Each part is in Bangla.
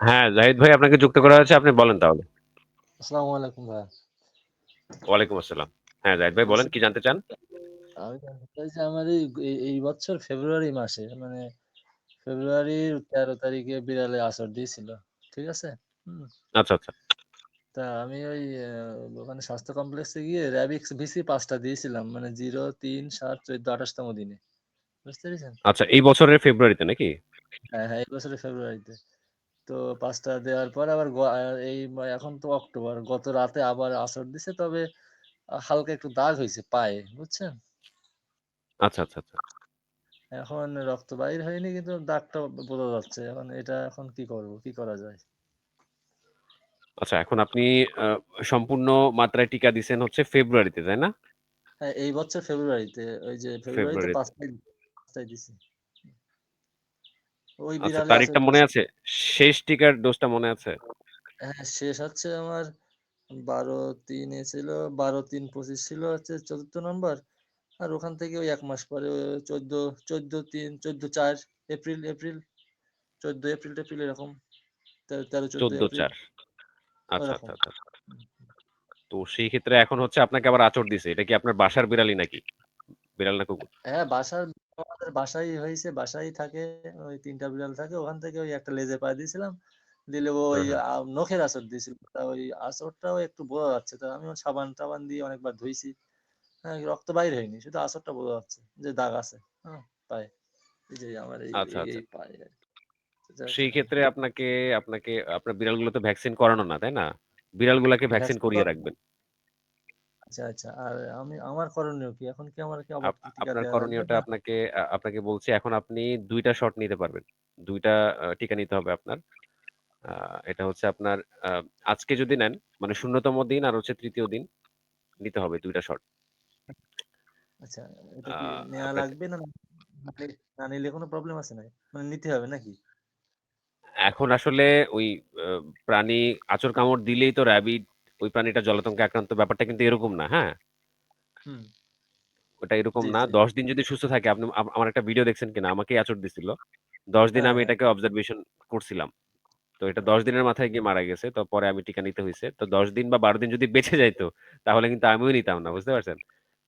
হ্যাঁ, জাহিদ ভাই আপনাকে যুক্ত করা হয়েছে। আপনি বলেন তাহলে। আসসালামু আলাইকুম ভাইয়া। ওয়ালাইকুম আসসালাম। হ্যাঁ, জাহিদ ভাই বলেন কি জানতে চান? আমি জানতে চাই যে আমার এই বছর ফেব্রুয়ারি মাসে মানে ফেব্রুয়ারির ১৩ তারিখে বিড়ালে আঁচড় দিয়েছিল। ঠিক আছে? আচ্ছা, আচ্ছা। তা আমি ওই ওখানে স্বাস্থ্য কমপ্লেক্সে গিয়ে র‍্যাবিক্স ভিসি ৫ টা দিয়েছিলাম। মানে ০, ৩, ৭, ১৪, ২৮ তম দিনে। বুঝতে পেরেছেন? আচ্ছা, এই বছরের ফেব্রুয়ারিতে নাকি? হ্যাঁ, হ্যাঁ, এই বছরের ফেব্রুয়ারিতে। তো ৫ টা দেওয়ার পর আবার এই এখন তো অক্টোবর। গত রাতে আবার আঁচড় দিছে। তবে হালকা একটু দাগ হইছে পায়ে। বুঝছেন? আচ্ছা, আচ্ছা, আচ্ছা। এখন রক্ত বাইর হয়নি কিন্তু দাগটা বোঝা যাচ্ছে। এখন এটা এখন কি করব? কি করা যায়? আচ্ছা, এখন আপনি সম্পূর্ণ মাত্রায় টিকা দিছেন হচ্ছে ফেব্রুয়ারিতে, তাই না? হ্যাঁ, এই বছর ফেব্রুয়ারিতে। ওই যে ফেব্রুয়ারিতে ৫ ফেব্রুয়ারিতে। তারিখ ৫ দিছি। ওই আচ্ছা, বিড়ালে তারিখটা মনে আছে? শেষ টিকার ডোজটা মনে আছে? হ্যাঁ, শেষ হচ্ছে আমার ১২-৩ এ ছিল ১২-৩-২৫ ছিল হচ্ছে ৪র্থ নাম্বার। আর ওখান থেকে ওই ১ মাস পরে ১৪ ১৪-৩ ১৪-৪ এপ্রিল এপ্রিল ১৪ এপ্রিল-টেপ্রিল এরকম। তে ১৩-১৪ এপ্রিল। ১৪-৪ আচ্ছা, আচ্ছা, আচ্ছা। তো সেই ক্ষেত্রে এখন হচ্ছে আপনাকে আবার আচর দিছে। এটা কি আপনার বাসার বিড়ালি নাকি? বিড়াল না কুকুর? হ্যাঁ, বাসার আমাদের বাসায় হইছে। বাসায় থাকে। ওই ৩ টা বিড়াল থাকে। ওখান থেকে ওই একটা লেজে পায়ে দিয়েছিলাম। দিলে ওই হ্যাঁ, হ্যাঁ। নখের আঁচড় দিয়েছিল। ওই আঁচড়টাও একটু বোঝা যাচ্ছে। তো আমিও সাবান-টাবান দিয়ে অনেকবার ধুইছি। হ্যাঁ, রক্ত বাইর হয়নি। শুধু আঁচড়টা বোঝা যাচ্ছে যে দাগ আছে। হ্যাঁ, পায়ে। এই যে আমার এই আচ্ছা, আচ্ছা। পায়ে সেই হ্যাঁ। ক্ষেত্রে আপনাকে আপনাকে আপনার বিড়ালগুলো তো ভ্যাকসিন করানো না, তাই না? বিড়ালগুলাকে ভ্যাকসিন ভ্যাকসিন করিয়ে রাখবেন। আচ্ছা, আচ্ছা। আর আমি আমার করণীয় কি? এখন কি আমার কি আপ আপনার করণীয়টা আপনাকে আ আপনাকে বলছি এখন আপনি ২ টা শট নিতে পারবেন। ২ টা টিকা নিতে হবে আপনার। আ এটা হচ্ছে আপনার আজকে যদি নেন মানে শূন্যতম দিন আর হচ্ছে তৃতীয় দিন নিতে হবে ২ টা শট। আচ্ছা, এটা কি আপনাকে লাগবে না? না নিলে কোনো প্রবলেম আছে নাকি? মানে নিতে হবে নাকি? এখন আসলে ওই আ প্রাণী আঁচড় কামড় দিলেই তো র‍্যাবিড ওই প্রাণীটা জলাতঙ্কে আক্রান্ত ব্যাপারটা কিন্তু এরকম না, হ্যাঁ? হুম। ওটা এরকম জি, না। জি। ১০ দিন যদি সুস্থ থাকে আপনি আম আমার একটা ভিডিও দেখছেন কিনা? আমাকেই আঁচড় দিছিল। ১০ দিন হ্যাঁ, আমি হ্যাঁ। এটাকে অবজারভেশন করছিলাম। তো এটা ১০ আচ্ছা। দিনের মাথায় গিয়ে মারা গেছে। তো পরে আমি টিকা নিতে হইছে। তো ১০ দিন বা ১২ দিন যদি বেঁচে যাইতো তাহলে কিন্তু আমিও নিতাম না। বুঝতে পারছেন?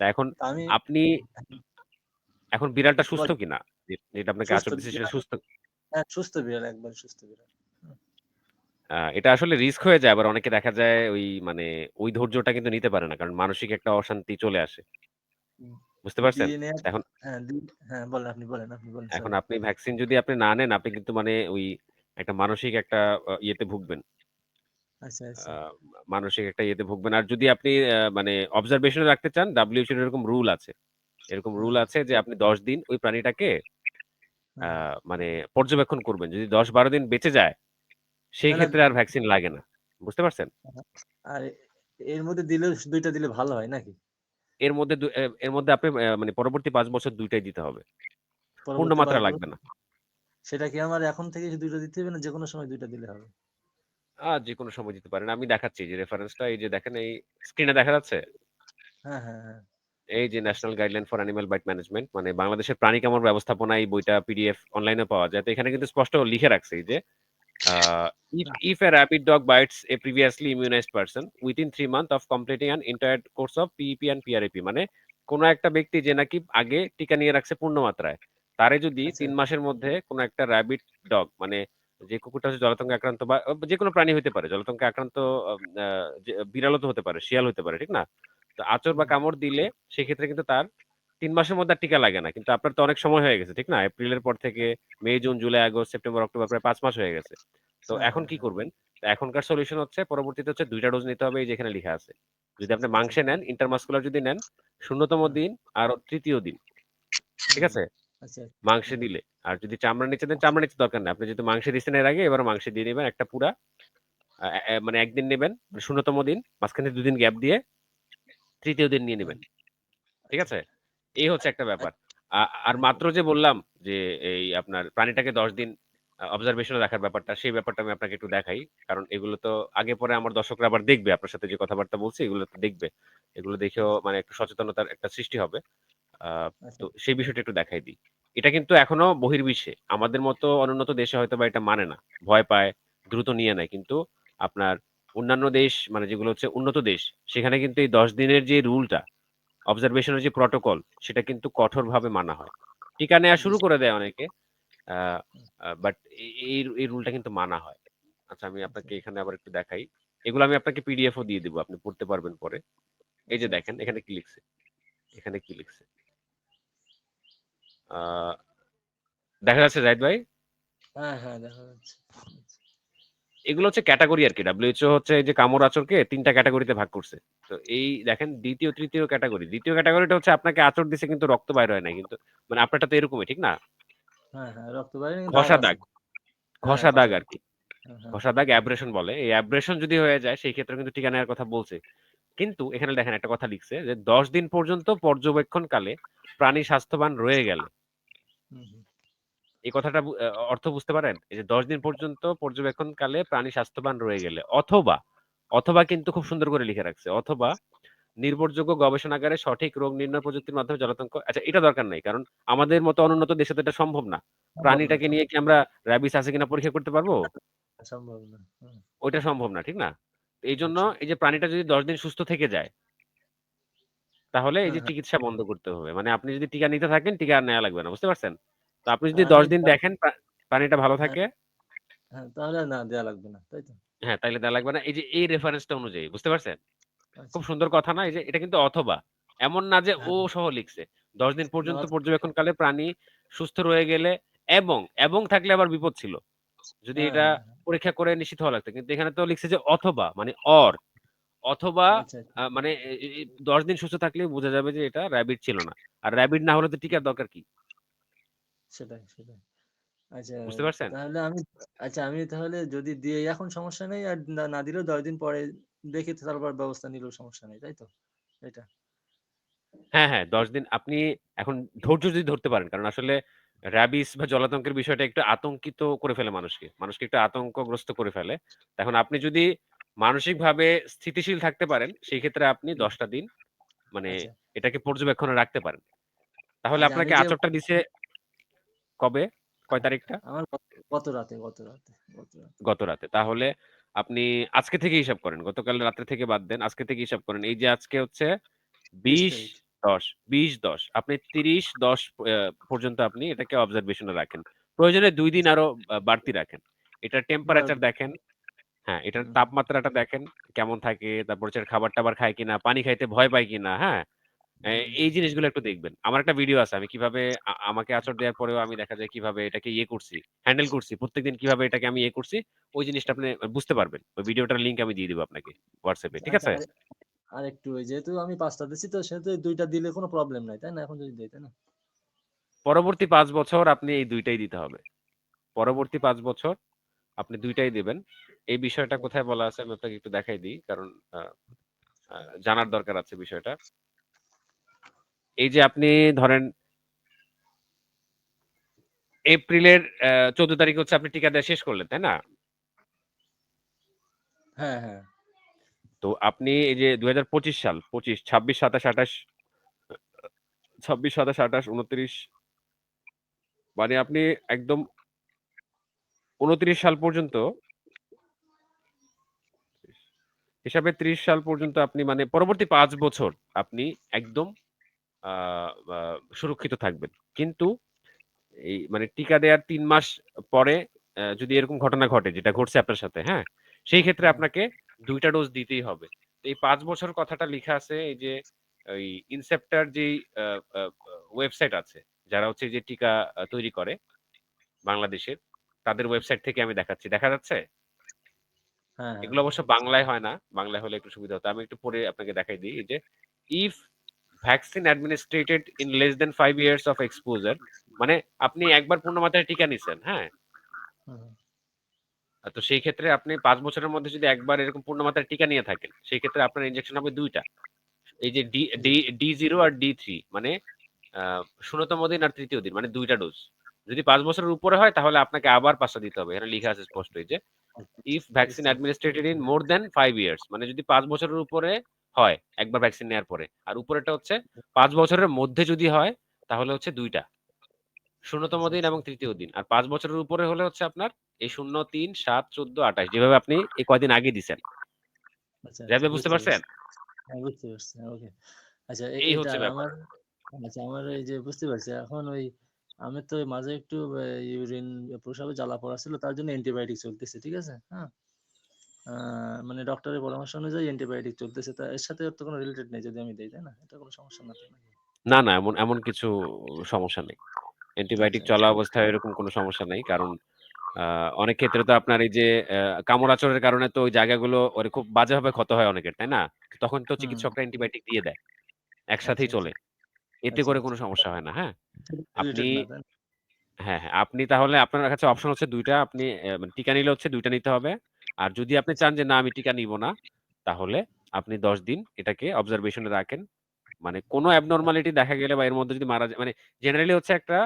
তা এখন আমি আপনি এখন বিড়ালটা সুস্থ বলেন। কিনা? যে যেটা আপনাকে সুস্থ আঁচড় দিছে সেটা বিড়াল সুস্থ হ্যাঁ, সুস্থ বিড়াল, একবারে সুস্থ বিড়াল। আ এটা আসলে রিস্ক হয়ে যায়। আবার অনেকে দেখা যায় ওই মানে ওই ধৈর্যটা কিন্তু নিতে পারে না। কারণ মানসিক একটা অশান্তি চলে আসে। হুম। বুঝতে পারছেন? এখন হ্যাঁ, দি হ্যাঁ, বলেন আপনি বলেন, আপনি বলেন এখন সরি। আপনি ভ্যাকসিন যদি আপনি না নেন, আপনি কিন্তু মানে ওই একটা মানসিক একটা আ ইয়েতে ভুগবেন। আচ্ছা, আ আচ্ছা। মানসিক একটা ইয়েতে ভুগবেন। আর যদি আপনি আ মানে অবজারভেশন এ রাখতে চান, WHO এর এরকম রুল আছে। এরকম রুল আছে যে আপনি ১০ দিন ওই প্রাণীটাকে আ। মানে পর্যবেক্ষণ করবেন। যদি ১০-১২ দিন বেঁচে যায়, সেই ক্ষেত্রে আর ভ্যাকসিন লাগে না। বুঝতে পারছেন? আর এর মধ্যে দিলে দুইটা দিলে ভালো হয় নাকি? এর মধ্যে এর মধ্যে আপনি মানে পরবর্তী ৫ বছর দুইটাই দিতে হবে। পূর্ণ মাত্রা লাগবে না। সেটা কি আমার এখন থেকেই ২ টা দিতে হবে না যেকোনো সময় দুইটা দিলে হবে? আ যেকোনো সময় দিতে পারেন। আমি দেখাচ্ছি যে রেফারেন্সটা এই যে দেখেন এই স্ক্রিনে দেখা যাচ্ছে? হ্যাঁ, হ্যাঁ, হ্যাঁ। এই যে। National guideline for animal bite management মানে বাংলাদেশের প্রাণী কামড় ব্যবস্থাপনা এই বইটা পিডিএফ অনলাইনে পাওয়া যায়। তো এখানে কিন্তু স্পষ্ট লিখে রাখছে এই যে আ if if a rabid dog bites a previously immunized person within 3 months of completing an entire course of PEP and PRAP মানে কোন একটা ব্যক্তি যে নাকি আগে টিকা নিয়ে রাখছে পূর্ণ মাত্রায়, তারে যদি আচ্ছা। ৩ মাসের মধ্যে কোন একটা rabid dog মানে যে কুকুরটা হচ্ছে জলাতঙ্কে আক্রান্ত বা অ যেকোনো প্রাণী হইতে পারে। জলাতঙ্কে আক্রান্ত যে বিড়ালও তো হতে পারে, শিয়াল হইতে পারে, ঠিক না? তো আঁচড় বা কামড় দিলে সেক্ষেত্রে কিন্তু তার ৩ মাসের মধ্যে টিকা লাগে না। কিন্তু আপনার তো অনেক সময় হয়ে গেছে, ঠিক না? এপ্রিলের পর থেকে May, June, July, August, September, October প্রায় ৫ মাস হয়ে গেছে। তো হ্যাঁ, এখন কি। করবেন? এখনকার সলিউশন হচ্ছে পরবর্তীতে হচ্ছে ২ টা ডোজ নিতে হবে এই যে এখানে লিখা আছে। যদি আপনি আচ্ছা, আচ্ছা। মাংসে নেন, ইন্টারমাসকুলার যদি নেন ০ তম হুম, দিন আর ৩য় দিন। ঠিক আছে? আচ্ছা, মাংসে দিলে। আর যদি চামড়া নিচে দেন, চামড়া নিতে দরকার নেই আপনি যেহেতু মাংসে দিচ্ছেন এর আগে এবার মাংসে দিয়ে নেবেন একটা পুরা মানে একদিন নেবেন শূন্যতম দিন, মাঝখানে দুদিন গ্যাপ দিয়ে তৃতীয় দিন নিয়ে নেবেন ঠিক আচ্ছা। আছে? এই হচ্ছে একটা ব্যাপার। আ আর মাত্র যে বললাম যে এই আপনার প্রাণীটাকে ১০ দিন অবজারভেশন রাখার ব্যাপারটা, সেই ব্যাপারটা আমি আপনাকে একটু দেখাই। কারণ এগুলো তো আগে পরে আমার দর্শকরা আবার দেখবে। আপনার সাথে যে কথাবার্তা বলছি এগুলো তো দেখবে। এগুলো দেখেও আচ্ছা, মানে একটু সচেতনতার একটা সৃষ্টি হবে। আচ্ছা। তো সেই বিষয়টা একটু দেখাই দিই। এটা কিন্তু এখনও বহির্বিশ্বে। আমাদের মতো অনুন্নত দেশে হয়তো বা এটা মানে না। ভয় পায়, দ্রুত নিয়ে নেয়। কিন্তু আপনার অন্যান্য দেশ মানে যেগুলো হচ্ছে উন্নত দেশ, সেখানে কিন্তু এই ১০ দিনের যে রুলটা, অবজারভেশনের যে প্রটোকল, সেটা কিন্তু কঠোরভাবে মানা হয়। টিকা নেওয়া শুরু করে দেয় অনেকে। বাট এই এই রুলটা কিন্তু মানা হয়। আচ্ছা আমি আপনাকে এখানে আবার একটু দেখাই। এগুলো আমি আপনাকে পিডিএফ ও দিয়ে দিব। আপনি পড়তে পারবেন পরে। এই যে দেখেন। এখানে কি লিখছে? এখানে কি লিখছে? দেখা যাচ্ছে জাহিদ ভাই? হ্যাঁ, হ্যাঁ দেখা যাচ্ছে। এগুলো হচ্ছে ক্যাটেগরি আরকি। WHO হচ্ছে এই যে কামড় আঁচড়কে ৩ টা ক্যাটেগরিতে ভাগ করছে। তো এই দেখেন দ্বিতীয় তৃতীয় ক্যাটাগরি দ্বিতীয় ক্যাটাগরিটা হচ্ছে আপনাকে আচর দিছে কিন্তু রক্ত বাইর হয় না কিন্তু। মানে আপনারটা তো এরকমই, ঠিক না? ঘষা দাগ। ঘষা দাগ। হ্যাঁ, হ্যাঁ। ঘষা দাগ অ্যাব্রেশন বলে। এই অ্যাব্রেশন যদি হয়ে যায় সেই ক্ষেত্রে কিন্তু টিকা নেওয়ার কথা বলছে। কিন্তু এখানে দেখেন একটা কথা লিখছে যে ১০ দিন পর্যন্ত পর্যবেক্ষণকালে প্রাণী স্বাস্থ্যবান রয়ে গেলে। এই কথাটা অর্থ বুঝতে পারেন? এই যে ১০ দিন পর্যন্ত পর্যবেক্ষণকালে প্রাণী স্বাস্থ্যবান রয়ে গেলে অথবা, অথবা কিন্তু খুব সুন্দর করে লিখে রাখছে। অথবা নির্ভরযোগ্য গবেষণাগারে সঠিক রোগ নির্ণয় প্রযুক্তির মাধ্যমে জলাতঙ্ক আচ্ছা এটা দরকার নাই। কারণ আমাদের মতো অনুন্নত দেশে তো এটা সম্ভব না। প্রাণীটাকে নিয়ে কি আমরা র‍্যাবিস আছে কিনা পরীক্ষা করতে পারব? সম্ভব না। ওইটা সম্ভব না, ঠিক না? এই জন্য এই যে প্রাণীটা যদি ১০ দিন সুস্থ থেকে যায় তাহলে এই হ্যাঁ, যে হ্যাঁ। চিকিৎসা বন্ধ করতে হবে। মানে আপনি যদি টিকা নিতে থাকেন, টিকা আর নেয়া লাগবে না। বুঝতে পারছেন? তো আপনি যদি দশ দিন দেখেন প্রাণীটা ভালো হ্যাঁ, থাকে হ্যাঁ তাহলে না দেয়া লাগবে না। তাই তো? হ্যাঁ, তাইলে দেয়া লাগবে না। এই যে এই রেফারেন্সটা অনুযায়ী। বুঝতে পারছেন? আচ্ছা। খুব সুন্দর কথা না? এই যে এটা কিন্তু অথবা। এমন না যে ও হ্যাঁ। সহ লিখছে। ১০ দিন পর্যন্ত অথ পর্যবেক্ষণকালে প্রাণী সুস্থ রয়ে গেলে এবং, এবং থাকলে আবার বিপদ ছিল। যদি এটা। পরীক্ষা করে নিশ্চিত হওয়া লাগতো। কিন্তু এখানে তো লিখছে যে অথবা মানে অর অথবা আচ্ছা, আচ্ছা। মানে ১০ দিন সুস্থ থাকলে বোঝা যাবে যে এটা র‍্যাবিট ছিল না। আর র‍্যাবিট না হলে তো টিকার দরকার কি? সেটাই, সেটাই। আচ্ছা বুঝতে পারছেন? তাহলে আমি আচ্ছা আমি তাহলে যদি দেই এখন সমস্যা নেই আর না, দিলেও ১০ দিন পরে দেখে তারপর ব্যবস্থা নিলেও সমস্যা নেই। তাই তো? এটা। হ্যাঁ, হ্যাঁ ১০ দিন আপনি এখন ধৈর্য যদি ধরতে পারেন। কারণ আসলে র‍্যাবিস বা জলাতঙ্কের বিষয়টা একটু আতঙ্কিত করে ফেলে মানুষকে। মানুষকে একটু আতঙ্কগ্রস্ত করে ফেলে। এখন আপনি যদি মানসিকভাবে স্থিতিশীল থাকতে পারেন, সেই ক্ষেত্রে আপনি দশটা দিন মানে আচ্ছা। এটাকে পর্যবেক্ষণে রাখতে পারেন। তাহলে আচ্ছা আপনাকে যে আঁচড়টা দিছে কবে? কয় তারিখটা? আমার গত রাতে, গত রাতে, গত রাতে। তাহলে আপনি আজকে থেকে হিসাব করেন। গতকাল রাত্রে থেকে বাদ দেন। আজকে থেকে হিসাব করেন। এই যে আজকে হচ্ছে ২০ ২০, তারিখ। ১০, ২০, ১০ আপনি ৩০, ১০ পর্যন্ত আপনি এটাকে অবজারভেশন রাখেন। প্রয়োজনে দুই দিন আরও বাড়তি রাখেন। এটার টেম্পারেচার দেখেন। হ্যাঁ, এটার তাপমাত্রাটা দেখেন কেমন থাকে। তারপর খাবার-টাবার খায় কিনা, পানি খাইতে ভয় পায় কিনা, হ্যাঁ? এই। জিনিসগুলো একটু দেখবেন। আমার একটা ভিডিও আছে। আমি কীভাবে আ আমাকে আঁচড় দেওয়ার পরেও আমি দেখা যায় কীভাবে এটাকে ইয়ে করছি, হ্যান্ডেল করছি। প্রত্যেকদিন কীভাবে এটাকে আমি ইয়ে করছি, ওই জিনিসটা আপনি বুঝতে পারবেন। ওই ভিডিওটার লিংক আমি দিয়ে দিব আপনাকে WhatsApp এ। ঠিক আচ্ছা আছে? আরে আরেকটু ওই যেহেতু আমি ৫ টা দিচ্ছি তো সেহেতু ২ টা দিলে কোনো প্রবলেম নাই। তাই না? এখন যদি দেই, তাই না? পরবর্তী ৫ বছর আপনি এই ২ টাই দিতে হবে। পরবর্তী ৫ বছর আপনি ২ টাই দিবেন। এই বিষয়টা। কোথায় বলা আছে আমি আপনাকে একটু দেখাই দিই। কারণ আ আ জানার দরকার আছে বিষয়টা। এই যে আপনি ধরেন এপ্রিলের চোদ্দ তারিখ হচ্ছে আপনি টিকা দেওয়া শেষ করলেন, তাই না? হ্যাঁ, হ্যাঁ। তো আপনি এই যে ২০২৫ সাল ২৫, ২৬, ২৭, ২৮ ২৬, ২৭, ২৮, ২৯ মানে আপনি একদম ২৯ সাল পর্যন্ত হিসাবে ৩০ সাল পর্যন্ত আপনি মানে পরবর্তী পাঁচ বছর আপনি একদম সুরক্ষিত থাকবেন। কিন্তু এই মানে টিকা দেওয়ার তিন মাস পরে যদি এরকম ঘটনা ঘটে যেটা ঘটছে আপনার সাথে, হ্যাঁ? সেই ক্ষেত্রে। আপনাকে ২ টা ডোজ দিতেই হবে। এই ৫ বছর কথাটা লিখা আছে এই যে ওই ইনসেপ্টার আ ওয়েবসাইট আছে, যারা হচ্ছে যে টিকা তৈরি করে বাংলাদেশের, তাদের ওয়েবসাইট থেকে আমি দেখাচ্ছি। দেখা যাচ্ছে? হ্যাঁ, হ্যাঁ। এগুলো অবশ্য বাংলায় হয় না। বাংলায় হলে একটু সুবিধা হতো। আমি একটু পরে আপনাকে দেখাই দিই। যে if vaccine administered in less than 5 years of exposure মানে আপনি একবার পূর্ণ মাত্রায় টিকা নিছেন, হ্যাঁ? তো সেই ক্ষেত্রে আপনি ৫ বছরের মধ্যে যদি একবার এরকম পূর্ণ মাত্রায় টিকা নিয়ে থাকেন, সেই ক্ষেত্রে আপনার ইনজেকশন হবে ২ টা। এই যে ডি। ডি D0 আর D3 মানে আ ১৬ তম দিন আর তৃতীয় দিন মানে দুইটা ডোজ। যদি ৫ বছরের উপরে হয় তাহলে আপনাকে আবার ৫ দিতে হবে। এখানে লিখা আছে স্পষ্টই যে if vaccine administered in more than 5 years মানে যদি ৫ বছরের উপরে হয় একবার ভ্যাকসিন নেওয়ার পরে। আর উপরেরটা হচ্ছে ৫ বছরের মধ্যে যদি হয় তাহলে হচ্ছে ২ টা। ১৬ তম আচ্ছা, দিন। এবং ৩য় দিন। আর ৫ বছরের উপরে হলে হচ্ছে আপনার এই ০, ৩, ৭, ১৪, ২৮ যেভাবে আপনি এই কয়দিন আগে দিছেন। আচ্ছা, জাহিদ আচ্ছা বুঝতে পারছেন? হ্যাঁ, বুঝতে পারছি। ওকে। আচ্ছা এই হচ্ছে ব্যাপার। আমার আচ্ছা আমার এই যে বুঝতে পারছি। এখন ওই আমি তো মাঝে একটু ইউরিন প্রস্রাবে জ্বালা পড়া ছিল তার জন্য অ্যান্টিবায়োটিক চলতেছে। ঠিক আছে? হ্যাঁ? মানে ডক্টরের পরামর্শ অনুযায়ী অ্যান্টিবায়োটিক চলতেছে। তো এর সাথে তো কোনো রিলেটেড নেই যদি আমি দেই, তাই না? এটা কোনো সমস্যা না না, না এমন এমন কিছু সমস্যা নেই। অ্যান্টিবায়োটিক আচ্ছা, চলা আচ্ছা। অবস্থায় এরকম কোনো সমস্যা নেই। কারণ অনেক ক্ষেত্রে তো আপনার এই যে কামড়-আঁচড়ের কারণে তো ওই জায়গাগুলো ওরে খুব বাজেভাবে ক্ষত হয় অনেকের, তাই না? তখন তো চিকিৎসকরা অ্যান্টিবায়োটিক দিয়ে দেয়। একসাথেই আচ্ছা। চলে। এতে করে কোনো। সমস্যা হয় না, হ্যাঁ? আপনি? হ্যাঁ, হ্যাঁ। আপনি তাহলে আপনার কাছে অপশন হচ্ছে দুইটা আপনি মানে টিকা নিলে হচ্ছে দুইটা নিতে হবে। আর যদি আপনি। চান যে না আমি টিকা নিবো না, তাহলে আপনি ১০ দিন এটাকে অবজারভেশন রাখেন। মানে কোনো abnormality দেখা গেলে বা এর মধ্যে যদি মারা যায় মানে জেনারেলি হচ্ছে একটা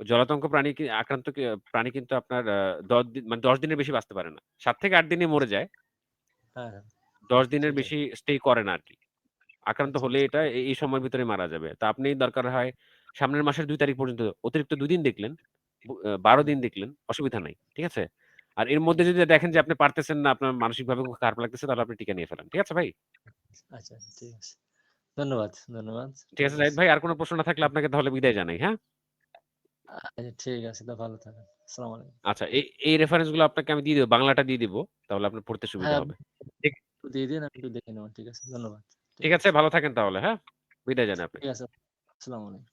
জলাতঙ্ক প্রাণী আক্রান্ত প্রাণী কিন্তু আপনার ১০ দিন মানে ১০ দিনের বেশি বাঁচতে পারে না। ৭ থেকে ৮ দিনেই মরে যায়। হ্যাঁ, হ্যাঁ। ১০ দিনের বেশি স্টে করে না আর কি আক্রান্ত আচ্ছা, হলে আচ্ছা। এটা এই, সময়ের ভিতরে মারা যাবে। তা আপনি দরকার হয় সামনের মাসের দুই তারিখ পর্যন্ত অতিরিক্ত দুদিন দেখলেন, বু আ ১২ হুম। দিন দেখলেন, অসুবিধা নাই। ঠিক আছে? আর এর মধ্যে যদি দেখেন যে আপনি পারতেছেন না, আপনার মানসিকভাবে খুব খারাপ লাগতেছে তাহলে আপনি টিকা নিয়ে ফেলেন। ঠিক আছে ভাই? আচ্ছা, আচ্ছা ঠিক আছে। ধন্যবাদ, ধন্যবাদ। ঠিক আছে। জাহিদ ভাই। আর কোনো প্রশ্ন না থাকলে আপনাকে তাহলে বিদায় জানাই, হ্যাঁ? আচ্ছা ঠিক আছে। তো ভালো থাকেন। আসসালামু আলাইকুম। আচ্ছা এই, এই রেফারেন্সগুলো আপনাকে আমি দিয়ে দিব। বাংলাটা দিয়ে দিব। তাহলে আপনার পড়তে সুবিধা হ্যাঁ, হবে। ঠিক দিয়ে দিন আমি একটু দেখে নেব। ঠিক আছে। ধন্যবাদ। ঠিক আছে। ভালো থাকেন তাহলে, হ্যাঁ? বিদায় জানাই ঠিক আছে। আসসালামু আলাইকুম।